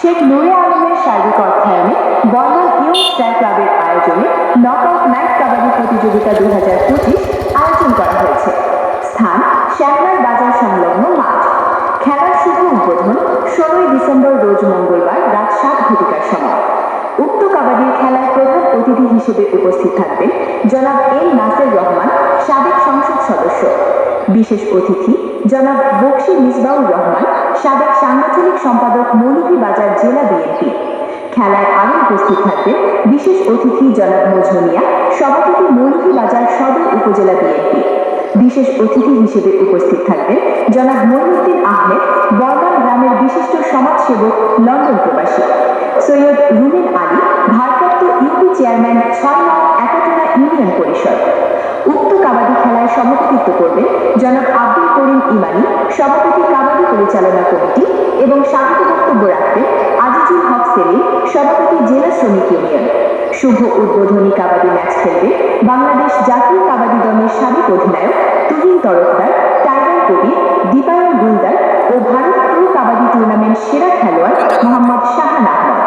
শেখ নুরে আলমের শারীরিক অর্থায়নে বর্মান ইউ স্টার ক্লাবের আয়োজনে নক আউট ম্যাচ কাবাডি প্রতিযোগিতা দুই হাজার পঁচিশ আয়োজন করা হয়েছে। স্থান শ্যামলার বাজার সংলগ্ন মাঠ। খেলার শুভ উদ্বোধন ষোলোই ডিসেম্বর রোজ মঙ্গলবার রাত সাত ঘটিকার সময়। উক্ত কাবাডির খেলায় প্রধান অতিথি হিসেবে উপস্থিত থাকবেন জনাব এম নাসের রহমান, সাবেক সংসদ সদস্য। বিশেষ অতিথি জনাব বক্সি মিসবাউর রহমান সাবেক সাংগঠনিক সম্পাদক মৌলভীবাজার জেলা বিএনপি। খেলায় আরও উপস্থিত থাকবেন বিশেষ অতিথি জনাব মজনুমিয়া সভাপতি মৌলভীবাজার সদর উপজেলা বিএনপি। বিশেষ অতিথি হিসেবে উপস্থিত থাকবেন জনাব মইনুদ্দিন আহমেদ, বর্মান গ্রামের বিশিষ্ট সমাজসেবক লন্ডন প্রবাসী। সৈয়দ রুবেন আলী, ভারপ্রাপ্ত ইউপি চেয়ারম্যান ছয় নং একাতলা ইউনিয়ন পরিষদ। উক্ত কাবাডি খেলায় সভাপতিত্ব করবেন জনাব আব্দুল করিম ইমানি সভাপতি কাবাডি পরিচালনা কমিটি এবং স্বাগত বক্তব্য রাখবেন আজিজুল হক সেলিম, সভাপতি জেলা শ্রমিক ইউনিয়ন। শুভ উদ্বোধনী কাবাডি ম্যাচ খেলবে বাংলাদেশ জাতীয় কাবাডি দলের সাবেক অধিনায়ক তুহিন তরফদার, টাইগার কবির দীপায়ন গুলদার ও ভারত প্রো কাবাডি টুর্নামেন্ট সেরা খেলোয়াড় মোহাম্মদ শাহান আহমদ।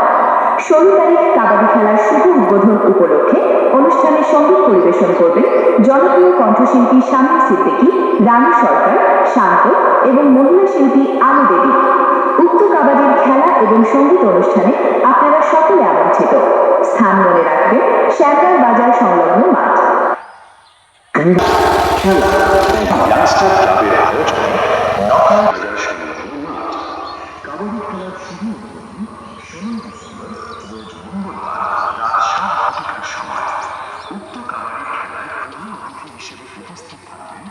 ষোলো তারিখ কাবাডি খেলার শুভ উদ্বোধন উপলক্ষে অনুষ্ঠানে সংগীত পরিবেশন করবেন জনপ্রিয় কণ্ঠশিল্পী শামীম সিদ্দিকী রানু সরকার, শান্ত এবং মহিলা শিল্পী আলু দেবী। উক্ত কাবাডির খেলা এবং সংগীত অনুষ্ঠানে আপনারা সকলে আমন্ত্রিত। স্থান মনে রাখবে শ্যামলাল বাজার সংলগ্ন মাঠ। উক্ত কাবাডি খেলায় প্রধান অতিথি হিসেবে উপস্থিত থাকবেন